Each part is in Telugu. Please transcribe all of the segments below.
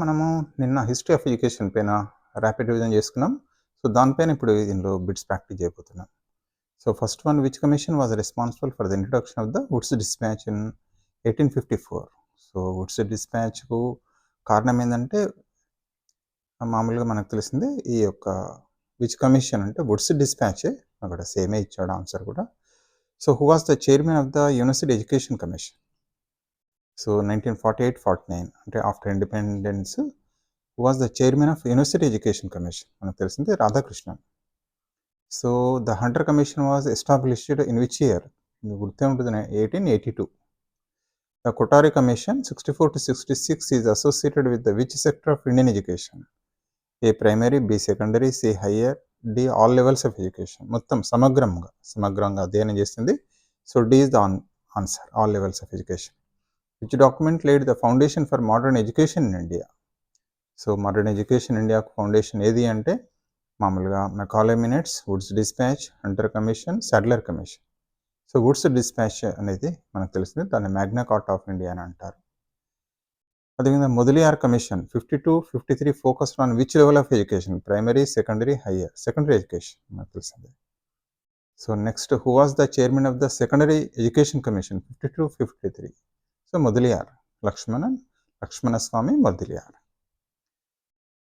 మనము నిన్న హిస్టరీ ఆఫ్ ఎడ్యుకేషన్ పైన ర్యాపిడ్ రివిజన్ చేసుకున్నాం. సో దానిపైన ఇప్పుడు దీనిలో బిట్స్ ప్రాక్టీస్ చేయబోతున్నాం. So first one which commission was responsible for the introduction of the Wood's dispatch in eighteen fifty four so Wood's డిస్పాచ్కు కారణం ఏంటంటే మామూలుగా మనకు తెలిసింది ఈ యొక్క విచ్ కమిషన్ అంటే వుడ్స్ డిస్పాచే అక్కడ సేమే ఇచ్చాడు ఆన్సర్ కూడా. So who was the chairman of the university education commission so nineteen forty eight forty nine అంటే after independence was the chairman of university education commission మనకు తెలిసింది Radhakrishnan. So the Hunter commission was established in which year మీకు గుర్తే ఉంటుంది eighteen eighty two the Kothari commission sixty four to sixty six is associated with the which sector of Indian education A primary B secondary C higher D all levels of education మొత్తం సమగ్రంగా సమగ్రంగా అధ్యయనం చేస్తుంది so D is the on answer all levels of education which document laid the foundation for modern education in India so modern education ఇండియాకు ఫౌండేషన్ ఏది అంటే మామూలుగా Macaulay minutes Wood's dispatch Hunter commission Sadler commission so Wood's dispatch అనేది మనకు తెలిసింది దాన్ని మ్యాగ్నా కార్ట్ ఆఫ్ ఇండియా అని అంటారు. అదేవిధంగా Mudaliar commission fifty two fifty three focused on which level of education primary secondary higher secondary education మనకు తెలిసింది. So next who was the chairman of the secondary education commission fifty two fifty three so Mudaliar. Lakshmanan Lakshmanaswami Mudaliar.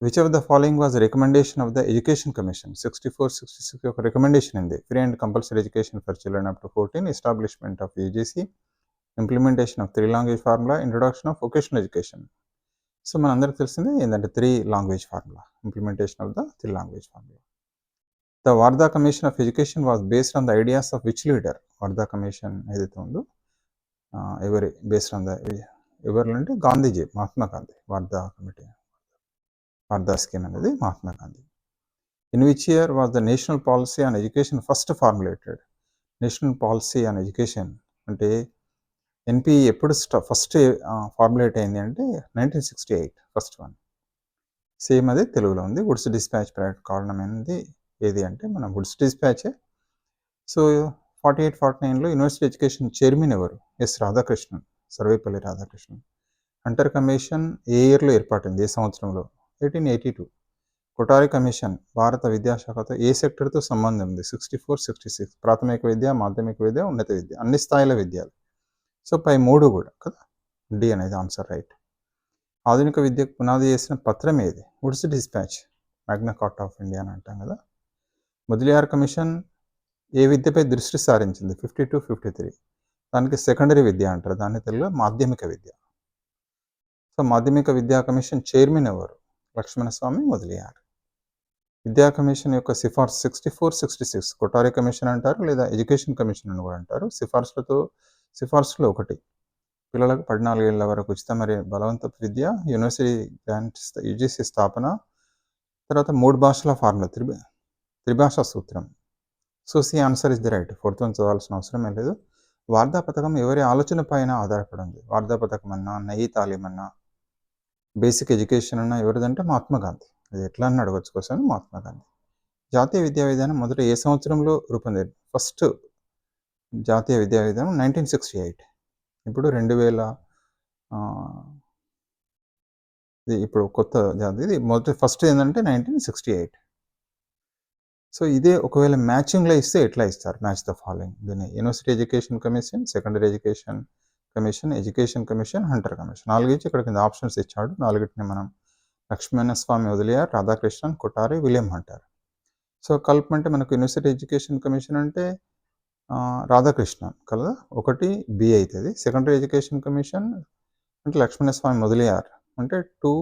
Which of the following was recommendation of the education commission sixty four sixty six ఒక రికమెండేషన్ ఉంది. Free and compulsory education for children up to fourteen establishment of UGC implementation of three language formula introduction of vocational education so మనందరికీ తెలిసింది ఏంటంటే three language formula implementation of the three language formula the Wardha commission of education was based on the ideas of which leader Wardha commission ఏదైతే ఉందో ఎవరి బేస్డ్ ఆన్ ద ఎవరు అంటే గాంధీజీ మహాత్మా గాంధీ వార్దా కమిటీ. వార్దా స్కీమ్ అనేది Mahatma Gandhi. In which year was the national policy and education first formulated national policy and education అంటే ఎన్పి ఎప్పుడు ఫస్ట్ ఫార్ములేట్ అయింది అంటే nineteen sixty eight first one same అది తెలుగులో ఉంది వుడ్స్ డిస్పాచ్ కారణమైనది ఏది? అంటే మన వుడ్స్ డిస్పాచే సో ఫార్టీ ఎయిట్ ఫార్టీ నైన్లో యూనివర్సిటీ ఎడ్యుకేషన్ చైర్మన్ ఎవరు? S Radhakrishnan Sarvepalli Radhakrishnan. Hunter commission ఏ ఇయర్లో ఏర్పాటైంది? ఏ సంవత్సరంలో? Eighteen eighty two. Kothari commission భారత విద్యాశాఖతో ఏ సెక్టర్తో సంబంధం ఉంది? Sixty four sixty six. ప్రాథమిక విద్య మాధ్యమిక విద్య ఉన్నత విద్య అన్ని స్థాయిల విద్యలు. సో పై మూడు కూడా కదా? డి అనేది ఆన్సర్ రైట్. ఆధునిక విద్యకు పునాది చేసిన పత్రం ఏది? Wood's dispatch magna carta of India అని అంటాం కదా? మొదలియార్ కమిషన్ ఏ విద్యపై దృష్టి సారించింది? Fifty two fifty three. దానికి సెకండరీ విద్య అంటారు. దాన్ని తెలుగులో మాధ్యమిక విద్య. సో మాధ్యమిక విద్యా కమిషన్ చైర్మన్ ఎవరు? లక్ష్మణస్వామి మొదలయ్యారు. విద్యా కమిషన్ యొక్క సిఫార్సు sixty four sixty six. Kothari commission అంటారు లేదా ఎడ్యుకేషన్ కమిషన్ అని కూడా అంటారు. సిఫార్సులతో సిఫార్సులో ఒకటి. పిల్లలకు పద్నాలుగేళ్ళ వరకు ఉచిత మరియు బలవంత విద్య యూనివర్సిటీ గ్రాంట్ యూజీసీ స్థాపన తర్వాత మూడు భాషల ఫార్ములా త్రి త్రిభాషా సూత్రం. So C answer is the right fourth one చదవాల్సిన అవసరం ఏం లేదు. వార్దా పథకం ఎవరి ఆలోచన పైన ఆధారపడి ఉంది వార్దా పథకం అన్నా నయీ తాలీం అన్నా బేసిక్ ఎడ్యుకేషన్ అన్నా ఎవరిదంటే మహాత్మా గాంధీ. అది ఎట్లా అని అడగచ్చు కోసం మహాత్మా గాంధీ. జాతీయ విద్యా విధానం మొదట ఏ సంవత్సరంలో రూపొందేది? ఫస్ట్ జాతీయ విద్యా విధానం నైన్టీన్ సిక్స్టీ ఎయిట్ ఇప్పుడు రెండు వేల ఇది ఇప్పుడు కొత్త జాతి ఇది మొదటి ఫస్ట్ ఏంటంటే నైన్టీన్ సిక్స్టీ ఎయిట్ సో ఇదే ఒకవేళ మ్యాచింగ్లో ఇస్తే ఎట్లా ఇస్తారు? Match the following. దీన్ని university education commission secondary education commission education commission hunter commission. నాలుగించి ఇక్కడ కింద ఆప్షన్స్ ఇచ్చాడు. నాలుగిటిని మనం Lakshmanaswami Mudaliar Radhakrishnan Kothari William Hunter so కల్పమంటే మనకు యూనివర్సిటీ ఎడ్యుకేషన్ కమిషన్ అంటే రాధాకృష్ణన్ కదా? ఒకటి బి అవుతుంది సెకండరీ ఎడ్యుకేషన్ కమిషన్ అంటే లక్ష్మణస్వామి మొదలయ్యారు అంటే టూ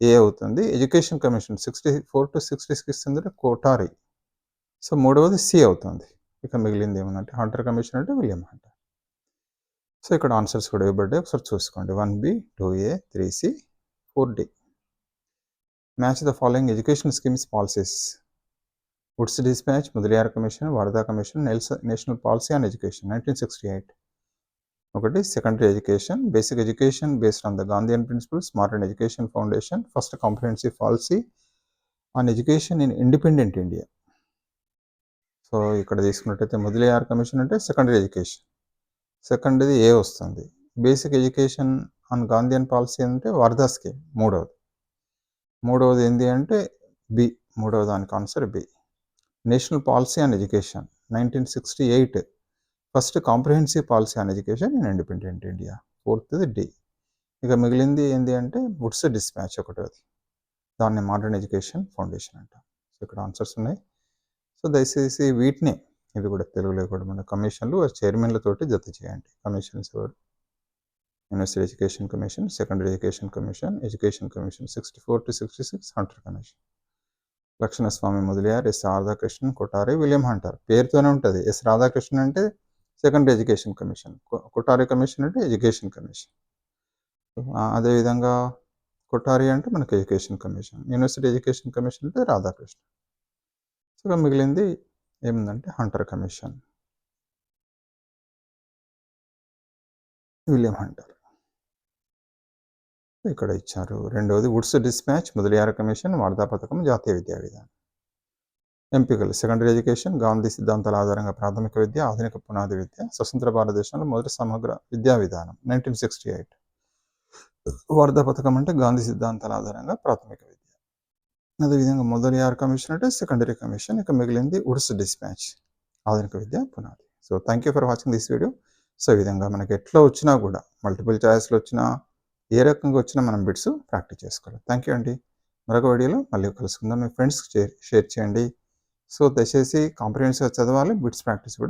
ఏ అవుతుంది. Education commission sixty four to sixty six అంటే కోటారి సో మూడవది సి అవుతుంది. ఇక మిగిలింది ఏమన్నంటే హంటర్ కమిషన్ అంటే విలియం హంటర్ సో ఇక్కడ ఆన్సర్స్ కూడా ఇవ్వబడ్డాయి. ఒకసారి చూసుకోండి. One B two A three C four D. Match the following education schemes policies Wood's dispatch Mudaliar commission Wardha commission నెల్స్ national policy on education nineteen sixty eight ఒకటి secondary education basic education based on the Gandhian principles modern education foundation first comprehensive policy on education in independent India so ఇక్కడ తీసుకున్నట్టయితే ముదలియార్ కమిషన్ అంటే సెకండరీ ఎడ్యుకేషన్ సెకండ్ది ఏ వస్తుంది. Basic education on Gandhian policy అంటే వార్ధా స్కీమ్ మూడవది. మూడవది ఏంటి అంటే బి మూడవ దానికి answer B national policy on education nineteen sixty eight first comprehensive policy on education in independent India ఫోర్త్ది D ఇక మిగిలింది ఏంటి అంటే వుడ్స్ డిస్పాచ్ అది దాన్ని మోడర్న్ ఎడ్యుకేషన్ ఫౌండేషన్ అంటాం. సో ఇక్కడ ఆన్సర్స్ ఉన్నాయి. సో దయచేసి వీటిని ఇవి కూడా తెలుగులో కూడా మన కమిషన్లు చైర్మన్లతోటి జత చేయండి. కమిషన్స్ ఎవరు? University education commission secondary education commission education commission sixty four to sixty six hunter commission. Lakshmanaswami Mudaliar S Radhakrishnan Kothari William Hunter. పేరుతోనే ఉంటుంది. ఎస్ రాధాకృష్ణన్ అంటే secondary education commission. Kothari commission అంటే ఎడ్యుకేషన్ కమిషన్. అదేవిధంగా కొటారి అంటే మనకు education commission. University education commission అంటే రాధాకృష్ణ సో మిగిలింది ఏముందంటే హంటర్ కమిషన్ విలియం హంటర్ ఇక్కడ ఇచ్చారు. రెండవది వుడ్స్ డిస్పాచ్ మొదలయార కమిషన్ వార్తా పథకం జాతీయ విద్యా విధానం. ఎంపికలు సెకండరీ ఎడ్యుకేషన్ గాంధీ సిద్ధాంతాల ఆధారంగా ప్రాథమిక విద్య ఆధునిక పునాది విద్య స్వతంత్ర భారతదేశంలో మొదటి సమగ్ర విద్యా విధానం నైన్టీన్ సిక్స్టీ ఎయిట్ వార్తా పథకం అంటే గాంధీ సిద్ధాంతాల ఆధారంగా ప్రాథమిక విద్య. అదేవిధంగా మొదలయార్ కమిషన్ అంటే సెకండరీ కమిషన్ ఇక మిగిలింది వుడ్స్ డిస్పాచ్ ఆధునిక విద్య పునాది. So thank you for watching this video so ఈ విధంగా మనకి ఎట్లా వచ్చినా కూడా మల్టిపుల్ ఛాయిస్లో వచ్చినా ఏ రకంగా వచ్చినా మనం బిట్స్ ప్రాక్టీస్ చేసుకోవాలి. థ్యాంక్ యూ అండి. మరొక వీడియోలో మళ్ళీ కలుసుకుందాం. మీ ఫ్రెండ్స్కి షేర్ షేర్ చేయండి. సో దయచేసి కాంప్రిహెన్సివ్ చదవాలి బిట్స్ ప్రాక్టీస్ కూడా